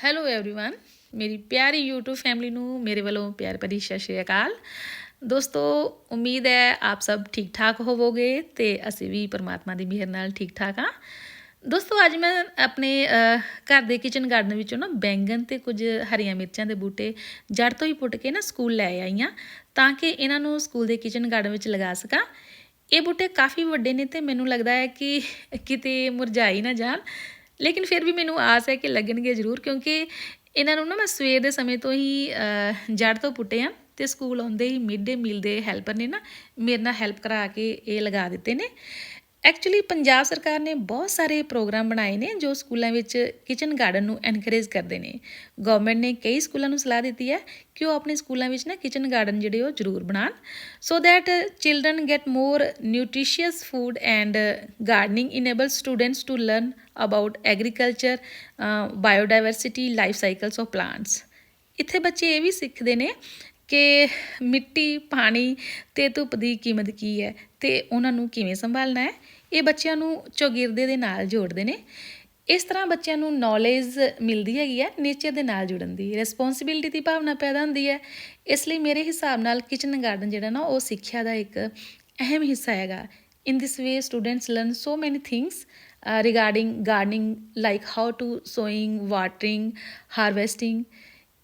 Hello everyone ਮੇਰੀ ਪਿਆਰੀ YouTube family ਨੂੰ ਮੇਰੇ ਵੱਲੋਂ ਪਿਆਰ ਭਰੀ ਸਤਿ ਸ਼੍ਰੀ ਅਕਾਲ ਦੋਸਤੋ ਉਮੀਦ ਹੈ ਆਪ ਸਭ ਠੀਕ ਠਾਕ ਹੋਵੋਗੇ ਤੇ ਅਸੀਂ ਵੀ ਪਰਮਾਤਮਾ ਦੀ ਮਿਹਰ ਨਾਲ ਠੀਕ ਠਾਕ ਹਾਂ ਦੋਸਤੋ ਅੱਜ ਮੈਂ ਆਪਣੇ ਅਹ, ਘਰ ਦੇ ਕਿਚਨ ਗਾਰਡਨ ਵਿੱਚੋਂ ਨਾ ਬੈਂਗਨ ਤੇ ਕੁਝ ਹਰੀਆਂ ਮਿਰਚਾਂ ਦੇ ਬੂਟੇ ਜੜ ਤੋਂ ਹੀ ਪੁੱਟ ਕੇ ਨਾ ਸਕੂਲ ਲੈ ਆਈ ਹਾਂ ਤਾਂ ਕਿ ਇਹਨਾਂ ਨੂੰ ਸਕੂਲ ਦੇ ਕਿਚਨ ਗਾਰਡਨ ਵਿੱਚ ਲਗਾ ਸਕਾਂ ਇਹ ਬੂਟੇ ਕਾਫੀ ਵੱਡੇ ਨੇ ਤੇ ਮੈਨੂੰ ਲੱਗਦਾ ਹੈ ਕਿ ਕਿਤੇ ਮੁਰਝਾਈ ਨਾ ਜਾਣ ਲੇਕਿਨ ਫਿਰ ਵੀ ਮੈਨੂੰ ਆਸ ਹੈ ਕਿ ਲੱਗਣਗੇ ਜ਼ਰੂਰ, ਕਿਉਂਕਿ ਇਹਨਾਂ ਨੂੰ ਨਾ ਮੈਂ ਸਵੇਰ ਦੇ ਸਮੇਂ ਤੋਂ ਹੀ ਜੜ ਤੋਂ ਪੁੱਟੇ ਆ ਤੇ ਸਕੂਲ ਆਉਂਦੇ ਹੀ ਮਿਡ ਡੇ ਮੀਲ ਦੇ ਹੈਲਪਰ ਨੇ ਨਾ ਮੇਰੇ ਨਾਲ ਹੈਲਪ ਕਰਾ ਕੇ ਇਹ ਲਗਾ ਦਿੱਤੇ ਨੇ। ਐਕਚੁਅਲੀ ਪੰਜਾਬ ਸਰਕਾਰ ਨੇ ਬਹੁਤ ਸਾਰੇ ਪ੍ਰੋਗਰਾਮ ਬਣਾਏ ਨੇ ਜੋ ਸਕੂਲਾਂ ਵਿੱਚ ਕਿਚਨ ਗਾਰਡਨ ਨੂੰ ਐਨਕਰੇਜ ਕਰਦੇ ਨੇ। ਗਵਰਨਮੈਂਟ ਨੇ ਕਈ ਸਕੂਲਾਂ ਨੂੰ ਸਲਾਹ ਦਿੱਤੀ ਹੈ ਕਿ ਉਹ ਆਪਣੇ ਸਕੂਲਾਂ ਵਿੱਚ ਨਾ ਕਿਚਨ ਗਾਰਡਨ ਜਿਹੜੇ ਉਹ ਜ਼ਰੂਰ ਬਣਾਉਣ। So that children get more nutritious food and gardening enable students to learn about agriculture biodiversity life cycles of plants ਇੱਥੇ ਬੱਚੇ ਇਹ ਵੀ ਸਿੱਖਦੇ ਨੇ ਕਿ ਮਿੱਟੀ ਪਾਣੀ ਤੇ ਧੁੱਪ ਦੀ ਕੀਮਤ ਕੀ ਹੈ ਤੇ ਉਹਨਾਂ ਨੂੰ ਕਿਵੇਂ ਸੰਭਾਲਣਾ ਹੈ? ਇਹ ਬੱਚਿਆਂ ਨੂੰ ਚੌਗਿਰਦੇ ਦੇ ਨਾਲ ਜੋੜਦੇ ਨੇ। ਇਸ ਤਰ੍ਹਾਂ ਬੱਚਿਆਂ ਨੂੰ ਨੌਲੇਜ ਮਿਲਦੀ ਹੈਗੀ ਹੈ ਨੇਚਰ ਦੇ ਨਾਲ ਜੁੜਨ ਦੀ। ਰਿਸਪੌਂਸਿਬਿਲਟੀ ਦੀ ਭਾਵਨਾ ਪੈਦਾ ਹੁੰਦੀ ਹੈ। ਇਸ ਲਈ ਮੇਰੇ ਹਿਸਾਬ ਨਾਲ ਕਿਚਨ ਗਾਰਡਨ ਜਿਹੜਾ ਨਾ ਉਹ ਸਿੱਖਿਆ ਦਾ ਇੱਕ ਅਹਿਮ ਹਿੱਸਾ ਹੈਗਾ। In this way students learn so many things uh, regarding gardening like how to sowing watering harvesting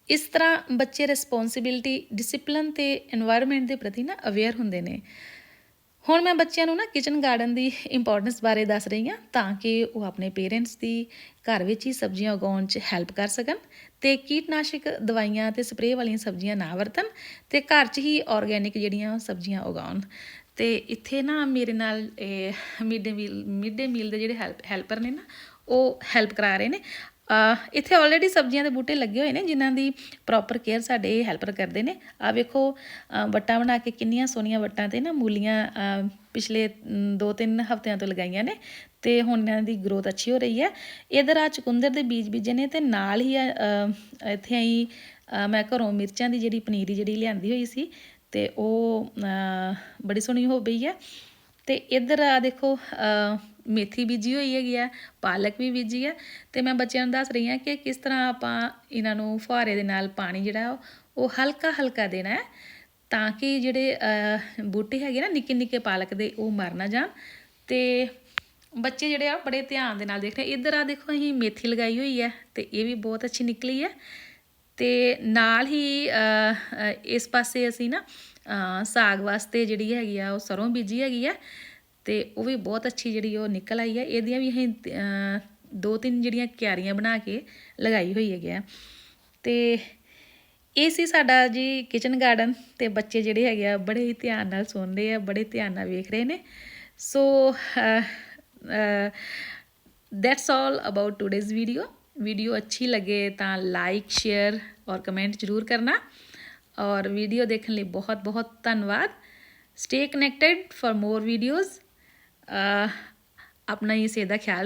ਇਸ ਤਰ੍ਹਾਂ ਬੱਚੇ ਰਿਸਪੌਂਸਿਬਿਲਟੀ ਡਿਸਪਲਨ ਤੇ এনवायरमेंट ਦੇ ਪ੍ਰਤੀ ਨਾ ਅਵੇਅਰ ਹੁੰਦੇ ਨੇ। ਹੁਣ ਮੈਂ ਬੱਚਿਆਂ ਨੂੰ ਨਾ ਕਿਚਨ ਗਾਰਡਨ ਦੀ ਇੰਪੋਰਟੈਂਸ ਬਾਰੇ ਦੱਸ ਰਹੀ ਹਾਂ ਤਾਂ ਕਿ ਉਹ ਆਪਣੇ ਪੇਰੈਂਟਸ ਦੀ ਘਰ ਵਿੱਚ ਹੀ ਸਬਜ਼ੀਆਂ ਉਗਾਉਣ 'ਚ ਹੈਲਪ ਕਰ ਸਕਣ ਤੇ ਕੀਟਨਾਸ਼ਕ ਦਵਾਈਆਂ ਤੇ ਸਪਰੇਅ ਵਾਲੀਆਂ ਸਬਜ਼ੀਆਂ ਨਾ ਵਰਤਣ ਤੇ ਘਰ 'ਚ ਹੀ ਆਰਗੇਨਿਕ ਜਿਹੜੀਆਂ ਸਬਜ਼ੀਆਂ ਉਗਾਉਣ। ਤੇ ਇੱਥੇ ਨਾ ਮੇਰੇ ਨਾਲ ਮਿਡ ਡੇ ਮੀਲ ਮਿਡ ਡੇ ਮੀਲ ਦੇ ਜਿਹੜੇ ਹੈਲਪਰ ਨੇ ਨਾ, ਉਹ ਹੈਲਪ ਕਰਾ ਰਹੇ ਨੇ। ਇੱਥੇ ਆਲਰੇਡੀ ਸਬਜ਼ੀਆਂ ਦੇ ਬੂਟੇ ਲੱਗੇ ਹੋਏ ਨੇ, ਜਿਨ੍ਹਾਂ ਦੀ ਪ੍ਰੋਪਰ ਕੇਅਰ ਸਾਡੇ ਹੈਲਪਰ ਕਰਦੇ ਨੇ। ਆ ਵੇਖੋ ਵੱਟਾਂ ਬਣਾ ਕੇ ਕਿੰਨੀਆਂ ਸੋਹਣੀਆਂ ਵੱਟਾਂ ਤੇ ਨਾ ਮੂਲੀਆਂ ਪਿਛਲੇ 2-3 ਹਫ਼ਤਿਆਂ ਤੋਂ ਲਗਾਈਆਂ ਨੇ ਤੇ ਹੁਣ ਇਹਨਾਂ ਦੀ ਗਰੋਥ ਅੱਛੀ ਹੋ ਰਹੀ ਹੈ। ਇਧਰ ਆ ਚੁਕੰਦਰ ਦੇ ਬੀਜ ਬੀਜੇ ਨੇ ਤੇ ਨਾਲ ਹੀ ਇੱਥੇ ਆਈ ਮੈਂ ਘਰੋਂ ਮਿਰਚਾਂ ਦੀ ਜਿਹੜੀ ਪਨੀਰੀ ਜਿਹੜੀ ਲਿਆਂਦੀ ਹੋਈ ਸੀ ਤੇ ਉਹ ਬੜੀ ਸੋਹਣੀ ਹੋ ਗਈ ਹੈ। ਤੇ ਇੱਧਰ ਆ ਦੇਖੋ ਮੇਥੀ ਬੀਜੀ ਹੋਈ ਹੈਗੀ ਆ, ਪਾਲਕ ਵੀ ਬੀਜੀ ਹੈ ਤੇ ਮੈਂ ਬੱਚਿਆਂ ਨੂੰ ਦੱਸ ਰਹੀ ਹਾਂ ਕਿ ਕਿਸ ਤਰ੍ਹਾਂ ਆਪਾਂ ਇਹਨਾਂ ਨੂੰ ਫੁਹਾਰੇ ਦੇ ਨਾਲ ਪਾਣੀ ਜਿਹੜਾ ਉਹ- ਹਲਕਾ ਹਲਕਾ ਦੇਣਾ ਹੈ, ਤਾਂ ਕਿ ਜਿਹੜੇ ਬੂਟੇ ਹੈਗੇ ਨਾ ਨਿੱਕੇ ਨਿੱਕੇ ਪਾਲਕ ਦੇ, ਉਹ ਮਰ ਨਾ ਜਾਣ। ਤੇ ਬੱਚੇ ਜਿਹੜੇ ਆ, ਬੜੇ ਧਿਆਨ ਦੇ ਨਾਲ ਦੇਖ ਰਹੇ ਇੱਧਰ ਆ ਦੇਖੋ, ਅਸੀਂ ਮੇਥੀ ਲਗਾਈ ਹੋਈ ਹੈ ਤੇ ਇਹ ਵੀ ਬਹੁਤ ਅੱਛੀ ਨਿਕਲੀ ਹੈ ਤੇ ਨਾਲ ਹੀ ਇਸ ਪਾਸੇ ਅਸੀਂ ਨਾ ਸਾਗ ਵਾਸਤੇ ਜਿਹੜੀ ਹੈਗੀ ਆ, ਉਹ ਸਰੋਂ ਬੀਜੀ ਹੈਗੀ ਆ, ਤੇ ਉਹ ਵੀ ਬਹੁਤ ਅੱਛੀ ਜਿਹੜੀ ਉਹ ਨਿਕਲ ਆਈ ਹੈ ਇਹਦੀਆਂ ਵੀ ਅਸੀਂ ਦੋ ਤਿੰਨ ਜਿਹੜੀਆਂ ਕਿਆਰੀਆਂ ਬਣਾ ਕੇ ਲਗਾਈ ਹੋਈ ਹੈਗੀ ਆ। ਤੇ ਇਹ ਸੀ ਸਾਡਾ ਜੀ ਕਿਚਨ ਗਾਰਡਨ ਤੇ ਬੱਚੇ ਜਿਹੜੇ ਹੈਗੇ ਆ, ਬੜੇ ਹੀ ਧਿਆਨ ਨਾਲ ਸੁਣਦੇ ਆ, ਬੜੇ ਧਿਆਨ ਨਾਲ ਵੇਖ ਰਹੇ ਨੇ। So that's all about today's video video ਅੱਛੀ ਲੱਗੇ ਤਾਂ ਲਾਈਕ ਸ਼ੇਅਰ ਔਰ ਕਮੈਂਟ ਜ਼ਰੂਰ ਕਰਨਾ ਔਰ ਵੀਡੀਓ ਦੇਖਣ ਲਈ ਬਹੁਤ ਬਹੁਤ ਧੰਨਵਾਦ stay connected for more videos ਆਪਣਾ ਹੀ ਸਿਹਤ ਦਾ ਖਿਆਲ ਰੱਖ